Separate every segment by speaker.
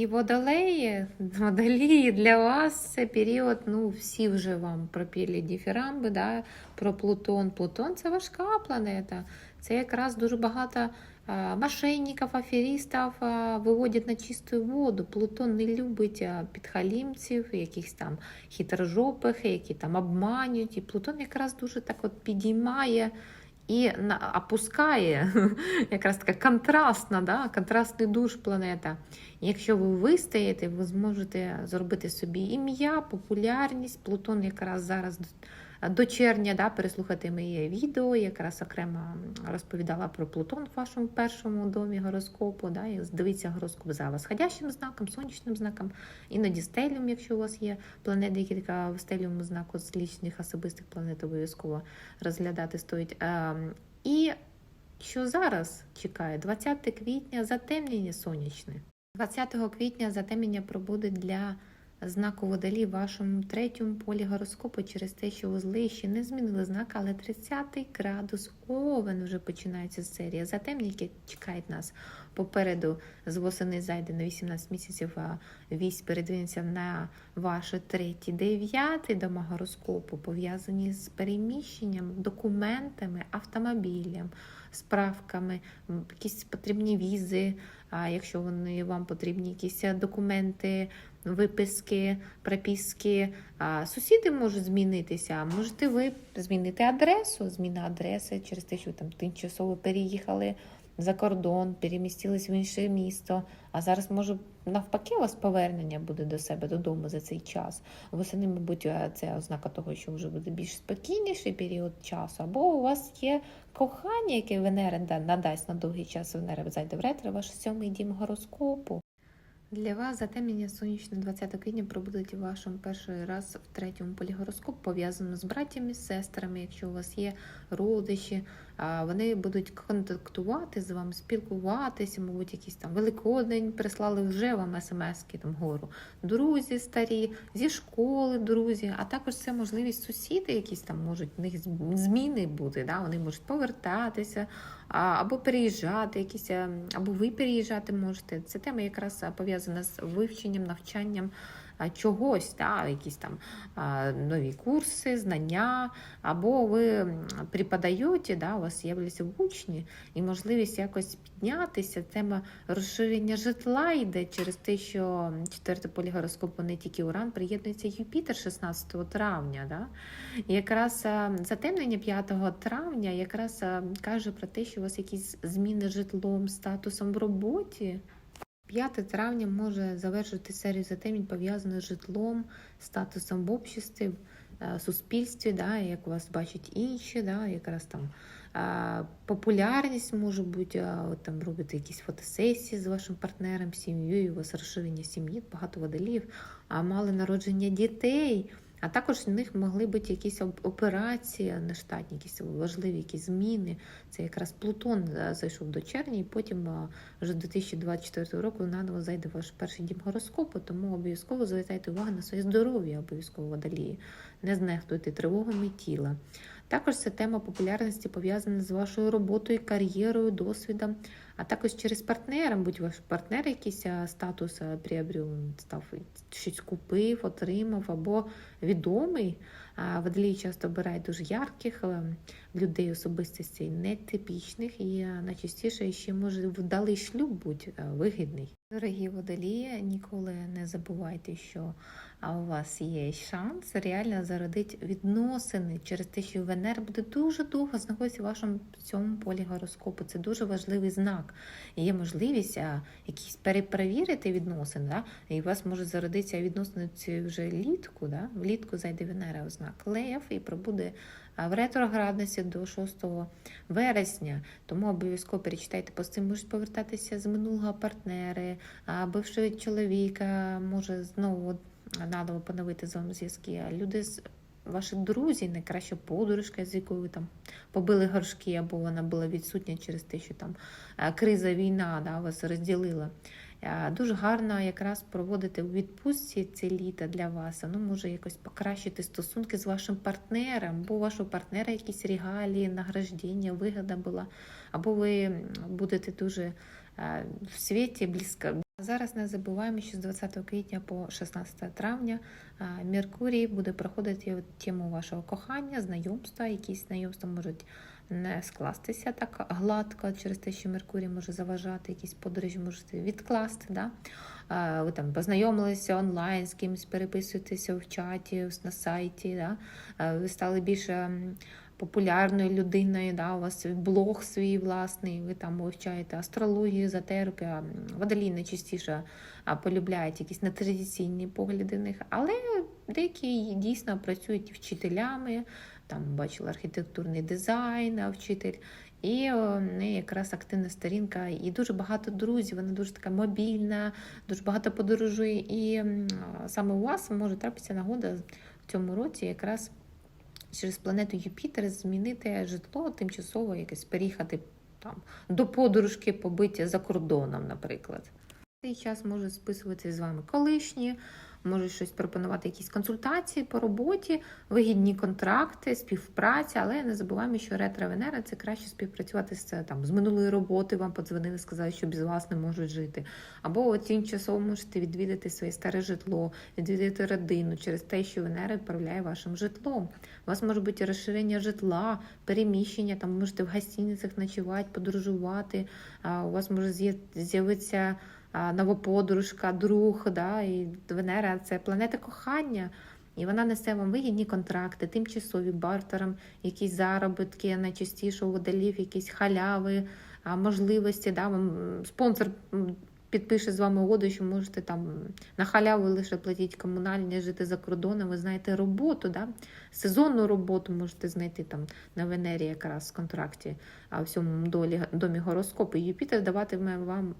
Speaker 1: Дорогі водолеї, водолії, для вас це період, ну, всі вже вам пропіли діфірамби, да, про Плутон. Плутон це важка планета. Це якраз дуже багато мошенників, аферістів виводять на чисту воду. Плутон не любить підхалімців, якихось там хитрожопих, які там обманюють. І Плутон якраз дуже так от підіймає і опускає якраз така контрастна, да? контрастний душ планета. Якщо ви вистоїте, ви зможете зробити собі ім'я, популярність. Плутон якраз зараз до- червня да, переслухати моє відео, якраз окремо розповідала про Плутон в вашому першому домі гороскопу. Да, і дивіться гороскоп за восходящим знаком, сонячним знаком, іноді стелюм, якщо у вас є планети, декілька в стелюму знаку з лічних особистих планет обов'язково розглядати стоїть. Ем, І що зараз чекає? 20 квітня затемнення сонячне. 20 квітня затемнення пробуде для знаку водолі в вашому третьому полі гороскопу через те, що узли ще не змінили знак, але 30 градус. Овен вже починається серія. Затемнень, які чекають нас. Попереду з восени зайде на 18 місяців, а вісь передвинеться на ваше третє, дев'ятий. Дома гороскопу, пов'язані з переміщенням, документами, автомобілем, справками, якісь потрібні візи, а якщо вони вам потрібні якісь документи, виписки, прописки. А, Сусіди можуть змінитися, можете ви змінити адресу, зміна адреси через те, що ви там тимчасово переїхали за кордон, перемістились в інше місто. А зараз може навпаки у вас повернення буде до себе додому за цей час. Восени, мабуть, е, це ознака того, що вже буде більш спокійніший період часу, або у вас є кохання, яке Венера надасть на довгий час. Венера зайде в ретро, ваш сьомий дім гороскопу. Для вас затемнення сонячне 20 квітня пробудуть у вашому перший раз в третьому полі гороскопу, пов'язано з братями, сестрами, якщо у вас є родичі, вони будуть контактувати з вами, спілкуватися, мабуть, якийсь там великодень прислали вже вам смс-ки там гору. Друзі старі, зі школи друзі, а також це можливість сусіди, якісь там можуть в них зміни бути, да? вони можуть повертатися або переїжджати, якісь, або ви переїжджати можете. Це тема якраз пов'язана з вивченням, навчанням чогось, да? якісь там нові курси, знання, або ви преподаєте, да? у вас з'явилися учні, і можливість якось піднятися. Тема розширення житла йде через те, що четвертий полі гороскопу не тільки Уран, приєднується Юпітер 16 травня. Да? І якраз затемнення 5 травня якраз каже про те, що у вас якісь зміни житлом, статусом в роботі. 5 травня може завершити серію затемнень, пов'язаних з житлом, статусом в обществі, в е, суспільстві, да, як вас бачать інші, да, якраз там е, популярність може бути, там робити якісь фотосесії з вашим партнером, сім'єю, у вас розширення сім'ї, багато водолів, а мали народження дітей. А також в них могли бути якісь операції нештатні, якісь важливі якісь зміни. Це якраз Плутон е, зайшов до червня, і потім е, вже 2024 року наново зайде ваш перший дім гороскопу, тому обов'язково звертайте увагу на своє здоров'я, обов'язково водолії. Не знехтуйте тривогами тіла. Також це тема популярності пов'язана з вашою роботою, кар'єрою, досвідом, а також через партнера, будь ваш партнер якийсь статус приобрів, став щось купив, отримав або відомий. Водолії часто обирають дуже ярких людей, особистостей нетипічних, і найчастіше ще може вдалий шлюб бути вигідний. Дорогі водолії, ніколи не забувайте, що у вас є шанс реально зародити відносини через те, що Венера буде дуже довго знаходитися в вашому цьому полі гороскопу. Це дуже важливий знак. Є можливість а, якісь перепровірити відносини, да? і у вас може зародитися відносини вже літку. Да? Влітку зайде Венера у знак Лев і пробуде в ретроградності до 6 вересня. Тому обов'язково перечитайте пости, можуть повертатися з минулого партнери, а бившого чоловіка може знову наново поновити з вами зв'язки. Люди з ваші друзі, найкраща подружка, з якою ви там побили горшки, або вона була відсутня через те, що там е, криза, війна да, вас розділила. Е, Дуже гарно якраз проводити у відпустці це літо для вас. Воно може якось покращити стосунки з вашим партнером, бо у вашого партнера якісь регалії, награждення, вигода була, або ви будете дуже е, в світі близько Зараз не забуваємо, що з 20 квітня по 16 травня Меркурій буде проходити тему вашого кохання, знайомства. Якісь знайомства можуть не скластися так гладко через те, що Меркурій може заважати, якісь подорожі можете відкласти. Да? Ви там познайомилися онлайн з кимось, переписуєтеся в чаті, на сайті. Да? Ви стали більше. Популярною людиною, да, у вас блог свій власний, ви там вивчаєте астрологію, езотерику, водолій найчастіше полюбляють якісь нетрадиційні погляди в них, але деякі дійсно працюють вчителями, там бачила архітектурний дизайн, вчитель. І в неї якраз активна сторінка, і дуже багато друзів, вона дуже така мобільна, дуже багато подорожує. І саме у вас може трапитися нагода в цьому році якраз через планету Юпітер змінити житло, тимчасово якесь переїхати там до подорожки, побиття за кордоном, наприклад. Цей час може списуватися з вами колишні, може щось пропонувати, якісь консультації по роботі, вигідні контракти, співпраця, але не забуваємо, що ретро Венера це краще співпрацювати з там з минулої роботи. Вам подзвонили, сказали, що без вас не можуть жити. Або тимчасово можете відвідати своє старе житло, відвідати родину через те, що Венера відправляє вашим житлом. У вас може бути розширення житла, переміщення, там можете в гостиницях ночувати, подорожувати. У вас може з'явитися а, нова подружка, друг, да, і Венера це планета кохання. І вона несе вам вигідні контракти, тимчасові бартером, якісь заробітки, найчастіше у водолів, якісь халяви, можливості. Да, вам спонсор підпише з вами угоду, що можете там на халяву лише платити комунальні, жити за кордоном. Ви знаєте роботу, да? сезонну роботу можете знайти там на Венері якраз в контракті, а в цьому долі, домі гороскопу. І Юпітер даватиме вам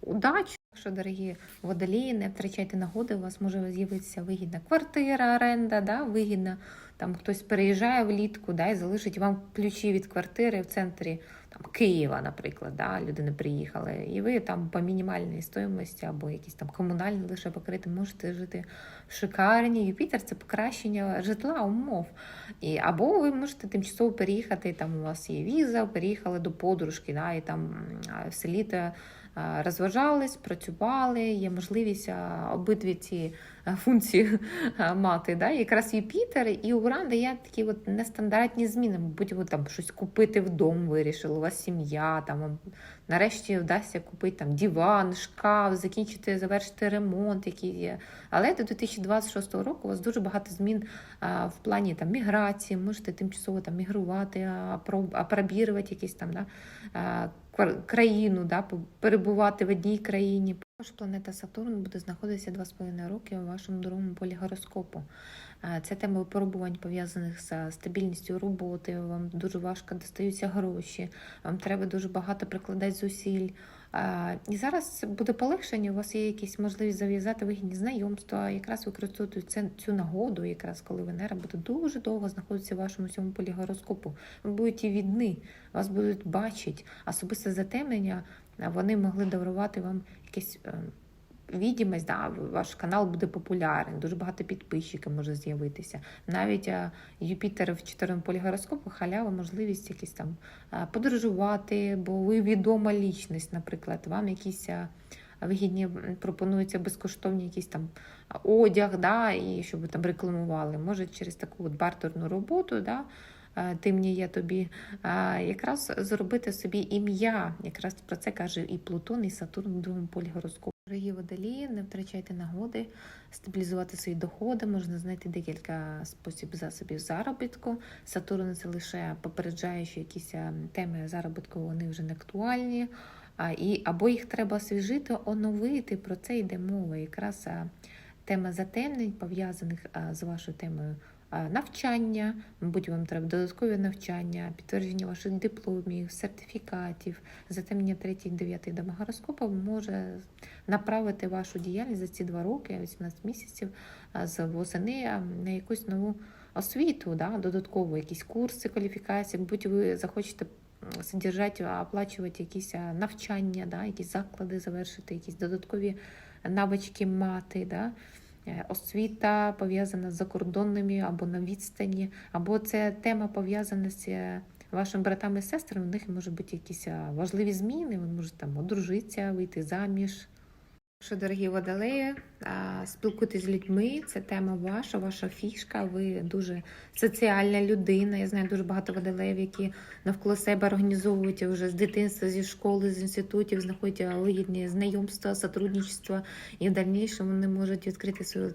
Speaker 1: удачу. Так що, дорогі водолії, не втрачайте нагоди, у вас може з'явитися вигідна квартира, оренда, да? вигідна. Там хтось переїжджає влітку да, і залишить вам ключі від квартири в центрі там, Києва, наприклад, да, людини приїхали, і ви там по мінімальній стоїмості або якісь там комунальні лише покрити, можете жити в шикарні. Юпітер це покращення житла, умов. І, або ви можете тимчасово переїхати, там у вас є віза, переїхали до подружки, да, і там все літо розважались, працювали, є можливість обидві ці функції мати. Да? І Якраз Юпітер і Уран дає такі от нестандартні зміни. Мабуть, ви там щось купити вдома вирішили, у вас сім'я, там нарешті вдасться купити там диван, шкаф, закінчити, завершити ремонт, який є. Але до 2026 року у вас дуже багато змін а, в плані там міграції, можете тимчасово там мігрувати, а, про- а пробірувати якісь там да, країну, да, перебувати в одній країні. Також планета Сатурн буде знаходитися 2,5 роки у вашому другому полі гороскопу. Це тема випробувань пов'язаних з стабільністю роботи. Вам дуже важко достаються гроші, вам треба дуже багато прикладати зусиль. І зараз буде полегшення, у вас є якісь можливість зав'язати вигідні знайомства, якраз використовувати цю нагоду, якраз коли Венера буде дуже довго знаходитися в вашому цьому полі гороскопу. Ви будете відни, вас будуть бачити, особисте затемнення, вони могли дарувати вам якесь. е, Відімость, да, ваш канал буде популярний, дуже багато підписчиків може з'явитися. Навіть Юпітер в чотирьому полі гороскопу халява, можливість якісь там подорожувати, бо ви відома лічність, наприклад, вам якісь вигідні пропонуються безкоштовні якісь там одяг, да, і щоб ви там рекламували. Може через таку от бартерну роботу, да, а, ти мені, я тобі, якраз зробити собі ім'я. Якраз про це каже і Плутон, і Сатурн в другому полі гороскопу. Дорогі водолії, не втрачайте нагоди, стабілізувати свої доходи, можна знайти декілька спосіб засобів заробітку. Сатурн це лише попереджає, що якісь теми заробітку вони вже не актуальні, і, або їх треба освіжити, оновити. Про це йде мова. Якраз тема затемнень, пов'язаних з вашою темою навчання, мабуть, вам треба додаткові навчання, підтвердження ваших дипломів, сертифікатів, затемнення 3-9 дома гороскопу може направити вашу діяльність за ці два роки, 18 місяців з восени на якусь нову освіту, да, додатково якісь курси, кваліфікації, мабуть, ви захочете содержати, оплачувати якісь навчання, да, якісь заклади завершити, якісь додаткові навички мати. Да. Е, Освіта пов'язана з закордонними або на відстані, або це тема пов'язана з вашим вашими братами і сестрами. У них можуть бути якісь важливі зміни. Ви можете там одружитися, вийти заміж, Що, дорогі водолеї, спілкуйтесь з людьми, це тема ваша, ваша фішка. Ви дуже соціальна людина. Я знаю дуже багато водолеїв, які навколо себе організовують вже з дитинства, зі школи, з інститутів, знаходять вигідні знайомства, сотрудничество, і в дальнішому вони можуть відкрити свою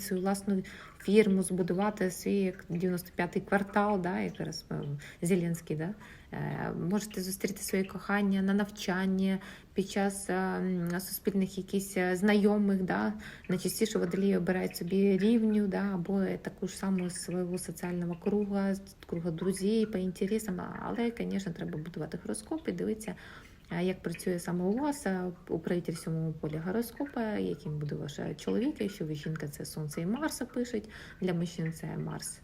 Speaker 1: свою власну фірму, збудувати свій як 95-й квартал, да, якраз ем, Зеленський, да. Е, Можете зустріти своє кохання на навчанні під час е, суспільних якісь е, знайомих. Да. Найчастіше водолії обирають собі рівню, да, або таку ж саму свого соціального круга, круга друзів по інтересам. Але, звісно, треба будувати гороскоп і дивитися, як працює саме у вас е, у правительському полі гороскопа, яким буде ваш чоловік, якщо ви жінка, це Сонце і Марса пишуть. Для мужчин це Марс.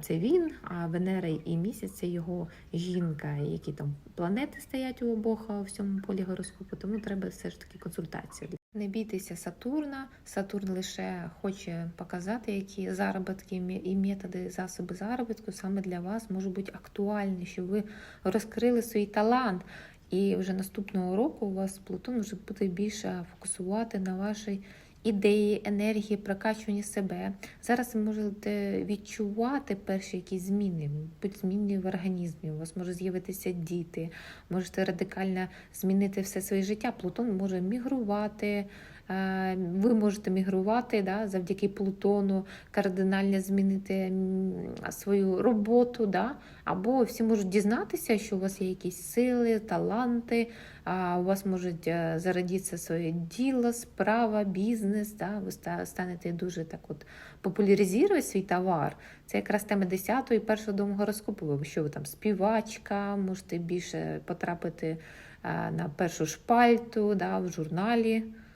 Speaker 1: Це він, а Венера і місяць це його жінка, які там планети стоять у обох а, в цьому полі гороскопу, тому треба все ж таки консультація. Не бійтеся Сатурна. Сатурн лише хоче показати, які заробітки і методи, засоби заробітку саме для вас можуть бути актуальні, щоб ви розкрили свій талант. І вже наступного року у вас Плутон вже буде більше фокусувати на вашій ідеї, енергії, прокачування себе. Зараз ви можете відчувати перші якісь зміни, будь зміни в організмі. У вас може з'явитися діти, можете радикально змінити все своє життя. Плутон може мігрувати. Е, Ви можете мігрувати да, завдяки Плутону, кардинально змінити свою роботу, да, або всі можуть дізнатися, що у вас є якісь сили, таланти, у вас можуть е, зародитися своє діло, справа, бізнес. Да? Ви станете дуже так от популяризувати свій товар. Це якраз тема 10 і першого дому гороскопу. Що ви там співачка, можете більше потрапити е, на першу шпальту да, в журналі.